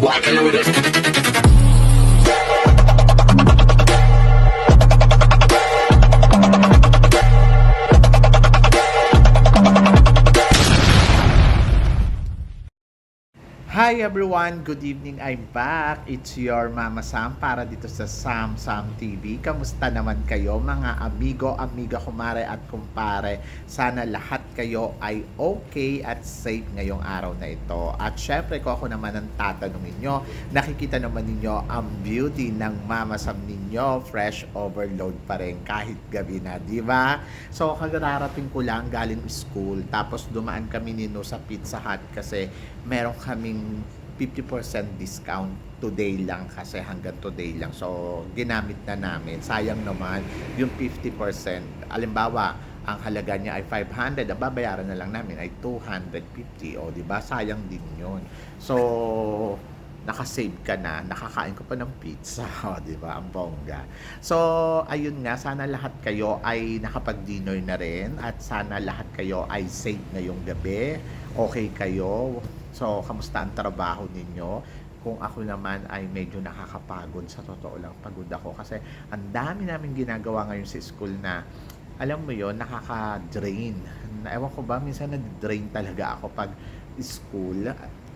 walking with it. Hi everyone! Good evening! I'm back. It's your Mama Sam para dito sa Sam Sam TV. Kamusta naman kayo mga amigo, amiga, kumare at kumpare? Sana lahat kayo ay okay at safe ngayong araw na ito. At syempre ko ako naman ang tatanungin nyo, nakikita naman ninyo ang beauty ng Mama Sam ninyo, fresh overload pa rin kahit gabi na, di ba? So kagararating ko lang galing school, tapos dumaan kami nino sa Pizza Hut kasi meron kaming 50% discount today lang kasi hanggang today lang. So, ginamit na namin. Sayang naman yung 50%. Alimbawa, ang halaga niya ay 500, ang babayaran na lang namin ay 250. O, di ba? Sayang din yun. So, nakasave ka na, nakakain ko pa ng pizza, o, di ba? Ang bongga. So, ayun nga, sana lahat kayo ay nakapag-dinner na rin at sana lahat kayo ay safe ngayong gabi. Okay kayo. So, kamusta ang trabaho ninyo? Kung ako naman ay medyo nakakapagod, sa totoo lang, pagod ako kasi ang dami namin ginagawa ngayon sa school na alam mo yon nakaka-drain. Na, ewan ko ba, minsan nag-drain talaga ako pag school.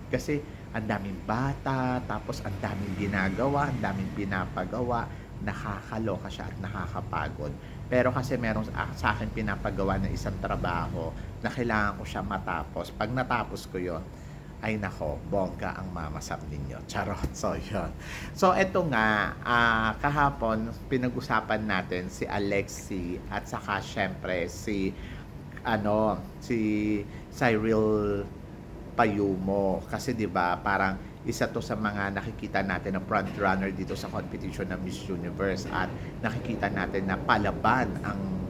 Kasi ang daming bata, tapos ang daming ginagawa, ang daming pinapagawa, nakakaloka siya at nakakapagod. Pero kasi meron sa, sa akin pinapagawa ng isang trabaho na kailangan ko siya matapos. Pag natapos ko yon ay nako, bongga ang mamasam ninyo. Charot. So, yun. So, eto nga, ah, kahapon, pinag-usapan natin si Alexi at saka syempre si, ano, si Cyril Payumo. Kasi 'di ba parang isa to sa mga nakikita natin na front runner dito sa competition ng Miss Universe at nakikita natin na palaban ang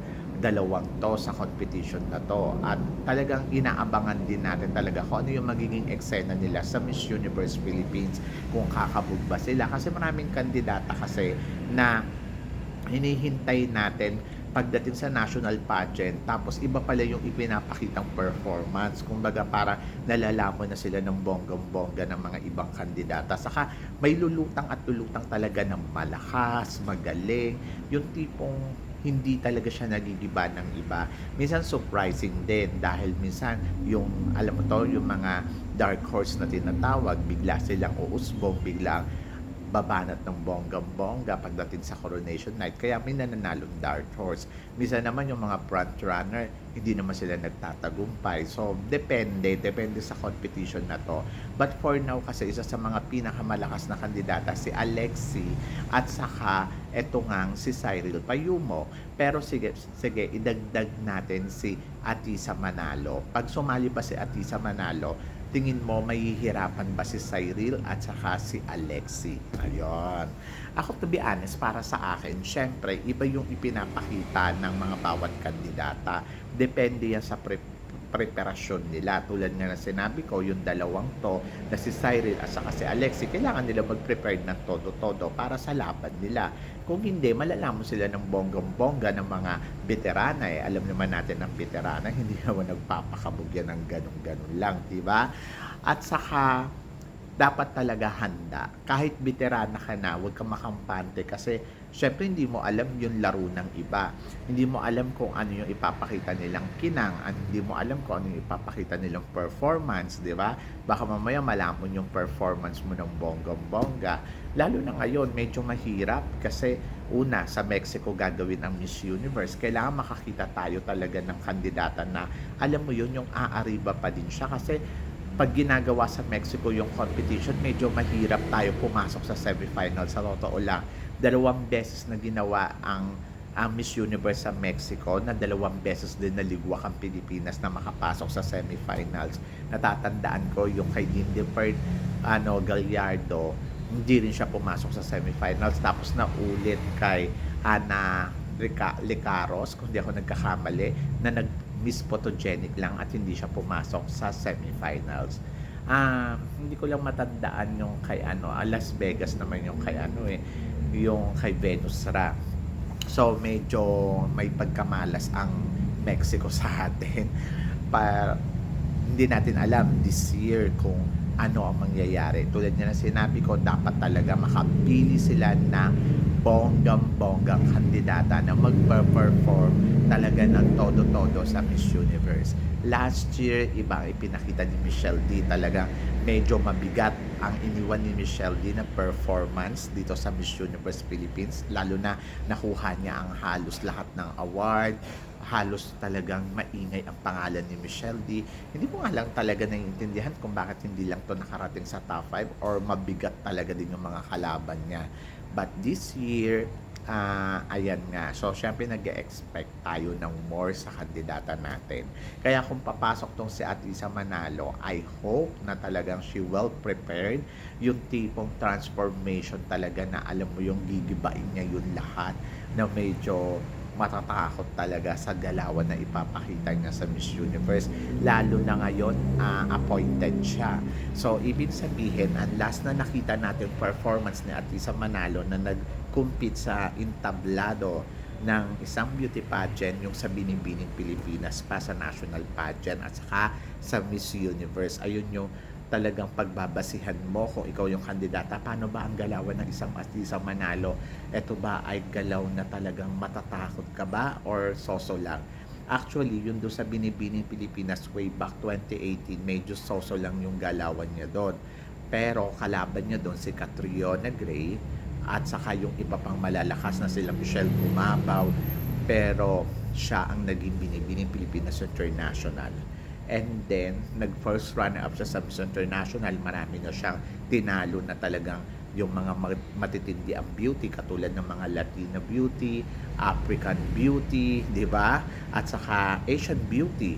dalawang to sa competition na to. At talagang inaabangan din natin talaga kung ano yung magiging eksena nila sa Miss Universe Philippines kung kakabog ba sila. Kasi maraming kandidata kasi na hinihintay natin pagdating sa national pageant tapos iba pala yung ipinapakitang performance. Kumbaga para nalalaman na sila ng bonggang-bongga ng mga ibang kandidata. Saka may lulutang at lulutang talaga ng malakas, magaling. Yung tipong hindi talaga siya nagigiba ng iba. Minsan surprising din dahil minsan yung alam mo to yung mga dark horse na tinatawag bigla silang uusbong, biglang babanat ng bonggang-bongga pagdating sa coronation night. Kaya may nananalong dark horse. Minsan naman yung mga front runner, hindi naman sila nagtatagumpay. So, depende. Depende sa competition na to. But for now, kasi isa sa mga pinakamalakas na kandidata si Alexi at saka eto ngang si Cyril Payumo. Pero sige, sige, idagdag natin si Atisa Manalo. Pag sumali pa si Atisa Manalo, tingin mo mahihirapan ba si Cyril at saka si Alexi? Ayun. Ako to be honest, para sa akin, syempre, iba yung ipinapakita ng mga bawat kandidata. Depende yan sa pre- preparasyon nila. Tulad nga na sinabi ko, yung dalawang to, na si Cyril at saka si Alexi, kailangan nila mag-prepare ng todo-todo para sa laban nila. Kung hindi, malalaman sila ng bonggang-bongga ng mga veterana. Eh. Alam naman natin ng veterana, hindi naman nagpapakabog yan ng ganun-ganun lang, di ba? At saka, dapat talaga handa. Kahit veterana ka na, huwag ka makampante kasi syempre hindi mo alam yung laro ng iba. Hindi mo alam kung ano yung ipapakita nilang kinang, at hindi mo alam kung ano yung ipapakita nilang performance, di ba? Baka mamaya malamon yung performance mo ng bonggang-bongga. Lalo na ngayon, medyo mahirap kasi una, sa Mexico gagawin ang Miss Universe. Kailangan makakita tayo talaga ng kandidata na alam mo yun, yung aariba pa din siya kasi pag ginagawa sa Mexico yung competition, medyo mahirap tayo pumasok sa semifinal. Sa totoo lang, dalawang beses na ginawa ang ang Miss Universe sa Mexico na dalawang beses din naligwak ang Pilipinas na makapasok sa semifinals. Natatandaan ko yung kay Lindeper ano, Gallardo, hindi rin siya pumasok sa semifinals. Tapos na ulit kay Ana Rica- Licaros, kung di ako nagkakamali, na nag miss photogenic lang at hindi siya pumasok sa semifinals. Um, hindi ko lang matandaan yung kay ano, ah, Las Vegas naman yung kay ano eh, yung kay Venus Ra. So medyo may pagkamalas ang Mexico sa atin. Pa, hindi natin alam this year kung ano ang mangyayari. Tulad nga na sinabi ko, dapat talaga makapili sila ng bonggang-bonggang kandidata na magpa-perform talaga ng todo-todo sa Miss Universe. Last year, iba ang ipinakita ni Michelle D. Talaga medyo mabigat ang iniwan ni Michelle D na performance dito sa Miss Universe Philippines. Lalo na nakuha niya ang halos lahat ng award. Halos talagang maingay ang pangalan ni Michelle D. Hindi ko nga lang talaga naiintindihan kung bakit hindi lang to nakarating sa top 5 or mabigat talaga din yung mga kalaban niya. But this year, ah ayan nga. So, syempre nag expect tayo ng more sa kandidata natin. Kaya kung papasok tong si Atisa Manalo, I hope na talagang she well prepared. Yung tipong transformation talaga na alam mo yung gigibain niya yun lahat na medyo matatakot talaga sa galawan na ipapakita niya sa Miss Universe. Lalo na ngayon, ah, appointed siya. So, ibig sabihin, ang last na nakita natin performance ni Atisa Manalo na nag-compete sa entablado ng isang beauty pageant yung sa Binibining Pilipinas pa sa national pageant at saka sa Miss Universe. Ayun yung talagang pagbabasihan mo kung ikaw yung kandidata. Paano ba ang galawan ng isang Atisa Manalo? Ito ba ay galaw na talagang matatakot ka ba or soso lang? Actually, yun doon sa Binibining Pilipinas way back 2018, medyo soso lang yung galawan niya doon. Pero kalaban niya doon si Catriona Gray at saka yung iba pang malalakas na sila Michelle Bumabaw. Pero siya ang naging Binibining Pilipinas International. And then, nag-first runner-up siya sa Miss International. Marami na siyang tinalo na talagang yung mga ma- matitindi ang beauty katulad ng mga Latina beauty, African beauty, di ba? At saka Asian beauty.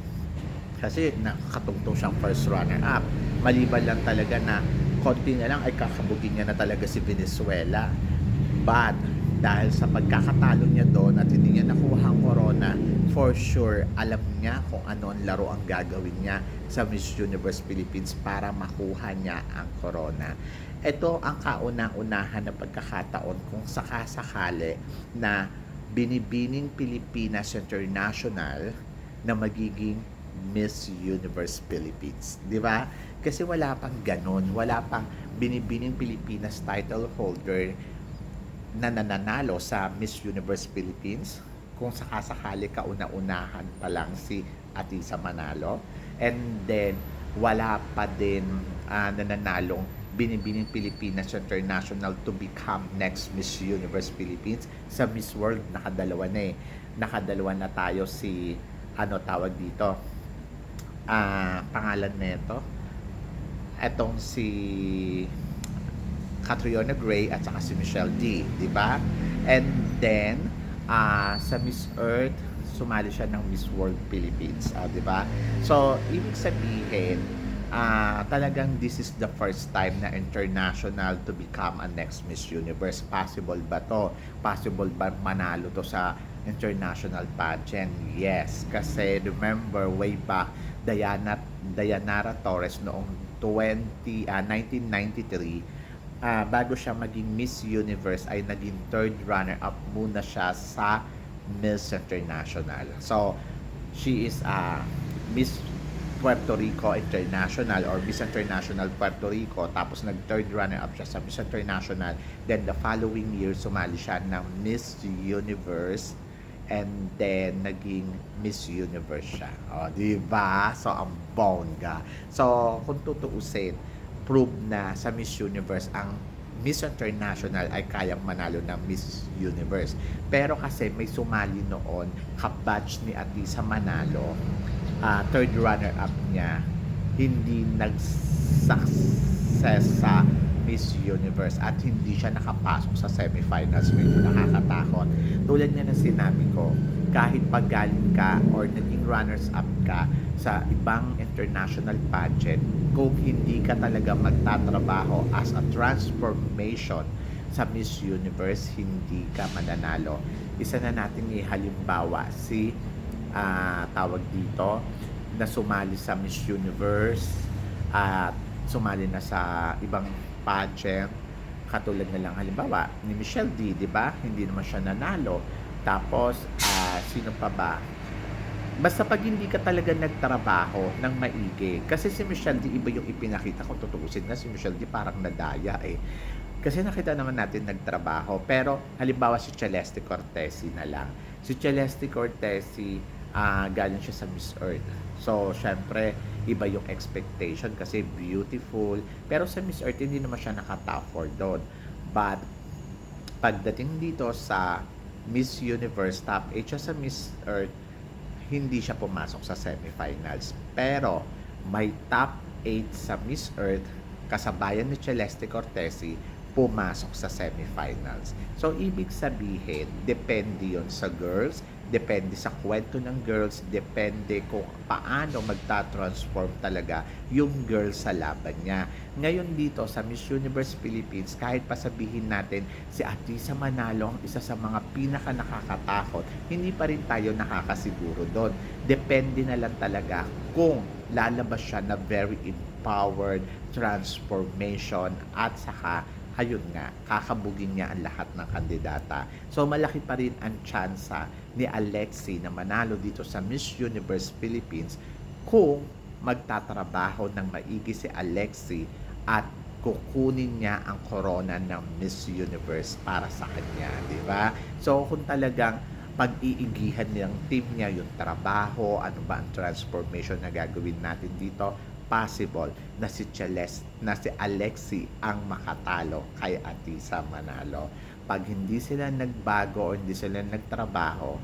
Kasi nakatungtong siyang first runner-up. Maliban lang talaga na konti na lang ay kakabugin niya na talaga si Venezuela. But dahil sa pagkakatalo niya doon at hindi niya nakuha ang corona, for sure, alam niya kung ano ang laro ang gagawin niya sa Miss Universe Philippines para makuha niya ang corona. Ito ang kauna-unahan na pagkakataon kung sakasakali na binibining Pilipinas International na magiging Miss Universe Philippines. Di ba? Kasi wala pang ganun. Wala pang binibining Pilipinas title holder na nananalo sa Miss Universe Philippines kung sakasakali kauna-unahan pa lang si Atisa Manalo and then wala pa din ah, nananalong binibining Pilipinas International to become next Miss Universe Philippines sa Miss World nakadalawa na eh nakadalawa na tayo si ano tawag dito ah pangalan nito etong si Catriona Gray at saka si Michelle D, di ba? And then ah sa Miss Earth sumali siya ng Miss World Philippines, ah, di ba? So, ibig sabihin, ah talagang this is the first time na international to become a next Miss Universe. Possible ba to? Possible ba manalo to sa international pageant? Yes, kasi remember way back Diana Dayanara Torres noong 20 ah, 1993 ah, bago siya maging Miss Universe ay naging third runner-up muna siya sa Miss International. So, she is a Miss Puerto Rico International or Miss International Puerto Rico tapos nag third runner-up siya sa Miss International. Then the following year sumali siya ng Miss Universe and then naging Miss Universe siya. O, di ba? So, ang bongga. So, kung tutuusin, prove na sa Miss Universe ang Miss International ay kayang manalo ng Miss Universe. Pero kasi may sumali noon, kabatch ni Atisa Manalo, ah, third runner-up niya, hindi nag-success sa Miss Universe at hindi siya nakapasok sa semifinals. Medyo nakakatakot. Tulad nga na sinabi ko, kahit paggaling ka or naging runners-up ka sa ibang international pageant, kung hindi ka talaga magtatrabaho as a transformation sa Miss Universe, hindi ka mananalo. Isa na nating ihalimbawa si ah, tawag dito na sumali sa Miss Universe at sumali na sa ibang pageant katulad na lang halimbawa ni Michelle D, di ba? Hindi naman siya nanalo. Tapos, ah, sino pa ba? Basta pag hindi ka talaga nagtrabaho ng maigi. Kasi si Michelle D, iba yung ipinakita ko. Tutuusin na si Michelle D, parang nadaya eh. Kasi nakita naman natin nagtrabaho. Pero halimbawa si Celeste Cortesi na lang. Si Celeste Cortesi, ah galing siya sa Miss Earth. So, syempre, iba yung expectation kasi beautiful. Pero sa Miss Earth, hindi naman siya nakatop for doon. But, pagdating dito sa Miss Universe top 8 siya sa Miss Earth, hindi siya pumasok sa semifinals. Pero may top 8 sa Miss Earth, kasabayan ni Celeste Cortesi, pumasok sa semifinals. So, ibig sabihin, depende yon sa girls, depende sa kwento ng girls, depende kung paano magta-transform talaga yung girl sa laban niya. Ngayon dito sa Miss Universe Philippines, kahit pa sabihin natin si Atisa Manalo ang isa sa mga pinaka nakakatakot, hindi pa rin tayo nakakasiguro doon. Depende na lang talaga kung lalabas siya na very empowered transformation at saka ayun nga, kakabugin niya ang lahat ng kandidata. So malaki pa rin ang tsansa ni Alexi na manalo dito sa Miss Universe Philippines kung magtatrabaho ng maigi si Alexi at kukunin niya ang corona ng Miss Universe para sa kanya, di ba? So kung talagang pag-iigihan ng team niya yung trabaho, ano ba ang transformation na gagawin natin dito, possible na si Celeste, na si Alexi ang makatalo kay Atisa Manalo. Pag hindi sila nagbago o hindi sila nagtrabaho,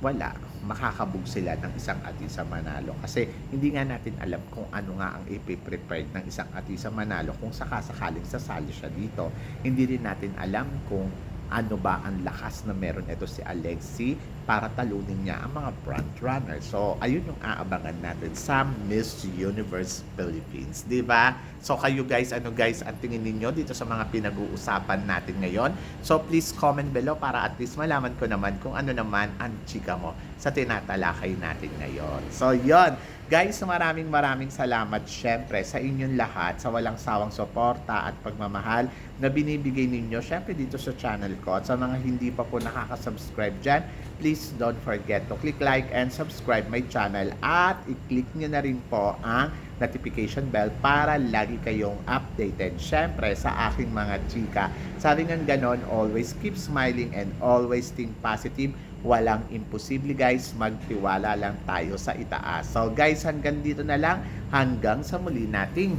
wala. Makakabog sila ng isang Atisa Manalo. Kasi hindi nga natin alam kung ano nga ang ipiprepared ng isang Atisa Manalo kung sakasakaling sasali siya dito. Hindi rin natin alam kung ano ba ang lakas na meron ito si Alexi para talunin niya ang mga front runner. So, ayun yung aabangan natin sa Miss Universe Philippines. di ba? So, kayo guys, ano guys, ang tingin ninyo dito sa mga pinag-uusapan natin ngayon? So, please comment below para at least malaman ko naman kung ano naman ang chika mo sa tinatalakay natin ngayon. So, yon Guys, maraming maraming salamat syempre sa inyong lahat sa walang sawang suporta at pagmamahal na binibigay ninyo syempre dito sa channel ko. At sa mga hindi pa po nakaka-subscribe dyan, please don't forget to click like and subscribe my channel at i-click nyo na rin po ang notification bell para lagi kayong updated syempre sa aking mga chika. Sabi nga ganon, always keep smiling and always think positive walang imposible guys, magtiwala lang tayo sa itaas. So guys, hanggang dito na lang, hanggang sa muli nating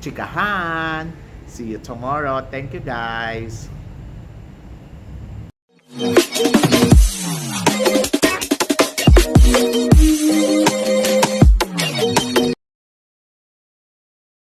chikahan. See you tomorrow. Thank you guys.